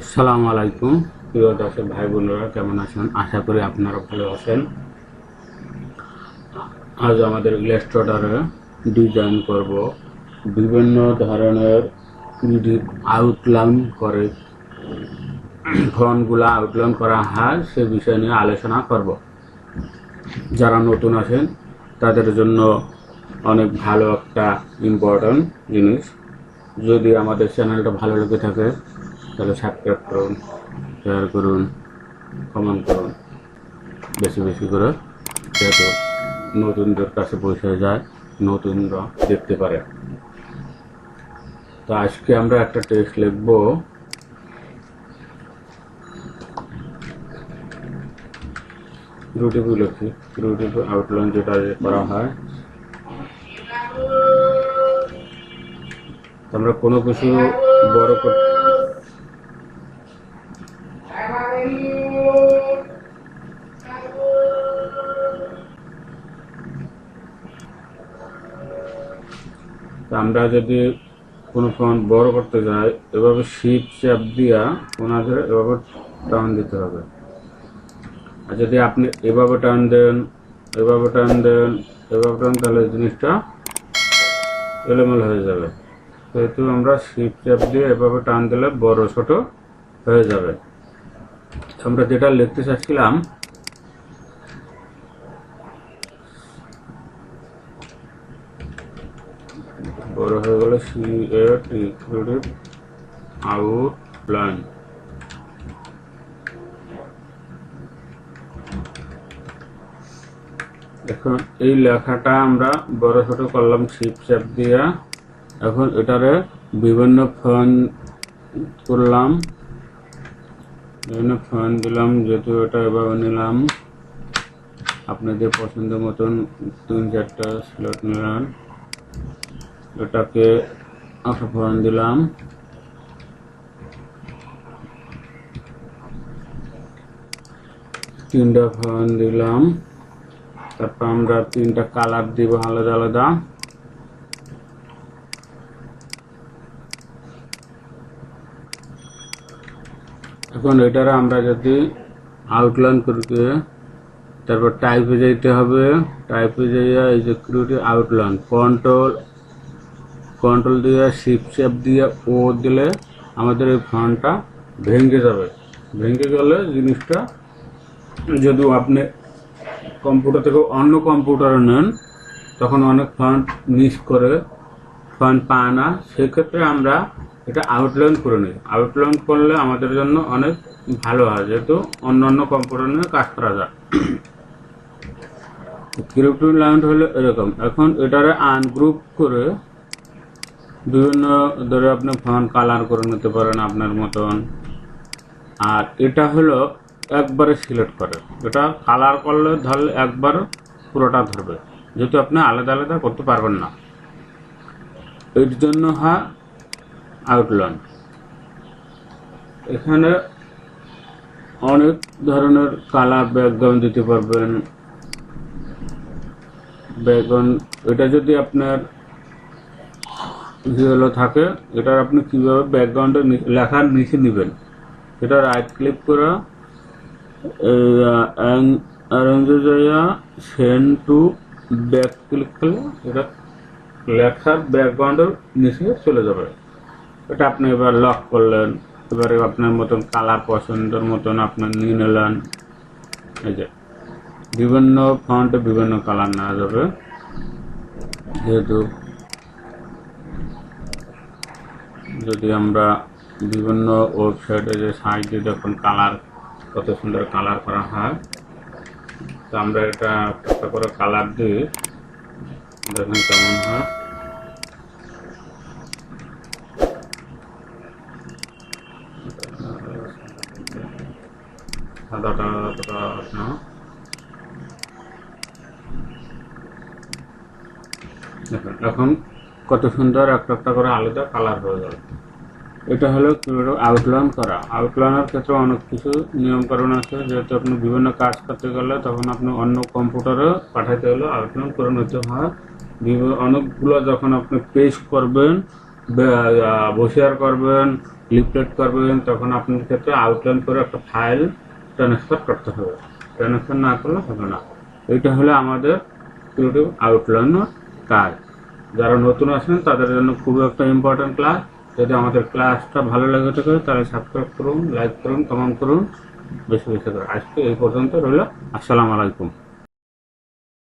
আসসালামু আলাইকুম। প্রিয় দর্শক ভাই বোনেরা, কেমন আছেন? আশা করি আপনারা ভালো আছেন। আজ আমাদের গ্লেস্ট ডিজাইন করব বিভিন্ন ধরনের আউটলাইন করে। ফোনগুলো আউটলাইন করা হয়, সে বিষয় নিয়ে আলোচনা করব। যারা নতুন আছেন, তাদের জন্য অনেক ভালো একটা ইম্পর্ট্যান্ট জিনিস। যদি আমাদের চ্যানেলটা ভালো লেগে থাকে তাহলে সাবস্ক্রাইব করুন, শেয়ার করুন, কমেন্ট করুন। বেশি বেশি করে যাতে নতুনদের কাছে পৌঁছে যায়, নতুনরা দেখতে পারে। তো আজকে আমরা একটা টেক্সট লিখব। রুটিপি লিখি রুটিপি আউটলাইন যেটা করা হয়। আমরা কোনো কিছু বড় করতে আমরা যদি কোনো ফোন বড় করতে যাই, এভাবে শীত চাপ দিয়া ওনাদের এভাবে টান দিতে হবে। আর যদি আপনি এভাবে টান দেন, এভাবে টান দেন, এভাবে টান, তাহলে জিনিসটা এলোমেলো হয়ে যাবে। সেহেতু আমরা শীত চাপ দিয়ে এভাবে টান দিলে বড় ছোট হয়ে যাবে। আমরা যেটা লিখতে চাচ্ছিলাম বড় হয়ে গেল C A T creative outline এখন এই লেখাটা আমরা বড় ছোট করলাম শিপ চাপ দিয়া। এখন এটারে বিভিন্ন ফোন করলাম। বিভিন্ন ফোন দিলাম, যেহেতু এটা এভাবে নিলাম। আপনাদের পছন্দ মতন তিন চারটা স্লট নিলাম। এটাকে ফোন দিলাম। তিনটা ফোন দিলাম। তারপর আমরা তিনটা কালার দিব আলাদা আলাদা। এখন এটারে আমরা যদি আউটলাইন করতে, তারপর টাইপে যাইতে হবে। টাইপে যাইয়া এই যে ক্রিয়েটিভ আউটলাইন কন্ট্রোল কন্ট্রোল দিয়ে শিপ শেপ দিয়ে ও দিলে আমাদের এই ফন্টটা ভেঙে যাবে। ভেঙে গেলে জিনিসটা যদি আপনি কম্পিউটার থেকে অন্য কম্পিউটারে নেন, তখন অনেক ফন্ট মিস করে ফন্ট পায় না। সেক্ষেত্রে আমরা এটা আউটলাইন করে নিই। আউটলাইন করলে আমাদের জন্য অনেক ভালো হয়, যেহেতু অন্য অন্য কম্পিউটার নিয়ে কাজ করা যায়। ক্রিপ্টো লাইন হলো এরকম। এখন এটারে আনগ্রুপ করে বিভিন্ন ধরে আপনি ফোন কালার করে নিতে পারেন আপনার মতন। আর এটা হলো একবারে সিলেক্ট করে। এটা কালার করলে ধরলে একবার পুরোটা ধরবে। যেহেতু আপনি আলাদা আলাদা করতে পারবেন না। এর জন্য হয় আউটলাইন এখানে অনেক ধরনের কালার ব্যাকগ্রাউন্ড দিতে পারবেন। ব্যাকগ্রাউন্ড এটা যদি আপনার ভিওলো থাকে, এটার আপনি কীভাবে ব্যাকগ্রাউন্ডে লেখার নিচে নেবেন? এটা রাইট ক্লিক করে অ্যারেঞ্জে যাইয়া সেন্ড টু ব্যাক ক্লিক করলে এটা লেখার ব্যাকগ্রাউন্ডের নিচে চলে যাবে। এটা আপনি এবার লক করলেন, এবারে আপনার মতন কালার পছন্দের মতন আপনার নিয়ে নিলেন। এই যে, বিভিন্ন ফন্টে বিভিন্ন কালার নেওয়া যাবে। যেহেতু যদি আমরা বিভিন্ন ওয়েবসাইটে যে সাইটে দেখুন কালার কত সুন্দর কালার করা হয়, তো আমরা এটা একটা করে কালার দিই, দেখুন কেমন হয়। সাদাটা এখন কত সুন্দর একটা একটা করে আলাদা কালার হয়ে গেল। এটা হলো কীভাবে আউটলাইন করা। আউটলাইনের ক্ষেত্রে অনেক কিছু নিয়মকানুন আছে। যেহেতু আপনি বিভিন্ন কাজ করতে গেলে তখন আপনি অন্য কম্পিউটারে পাঠাতে হলে আউটলাইন করে নিতে হয়। অনেকগুলো যখন আপনি পেস্ট করবেন বসিয়ার করবেন লিফলেট করবেন, তখন আপনার ক্ষেত্রে আউটলাইন করে একটা ফাইল ট্রান্সফার করতে হবে। ট্রান্সফার না করলে হবে না। এটা হলো আমাদের ক্রিয়েটিভ আউটলাইনের কাজ। যারা নতুন আসেন তাদের জন্য খুবই একটা ইম্পর্টেন্ট ক্লাস যদি আমাদের ক্লাসটা ভালো লাগে থাকে, তাহলে সাবস্ক্রাইব করুন লাইক করুন কমেন্ট করুন। বেশি বেশি করে। আজকে এই পর্যন্ত রইল। আসসালামু আলাইকুম।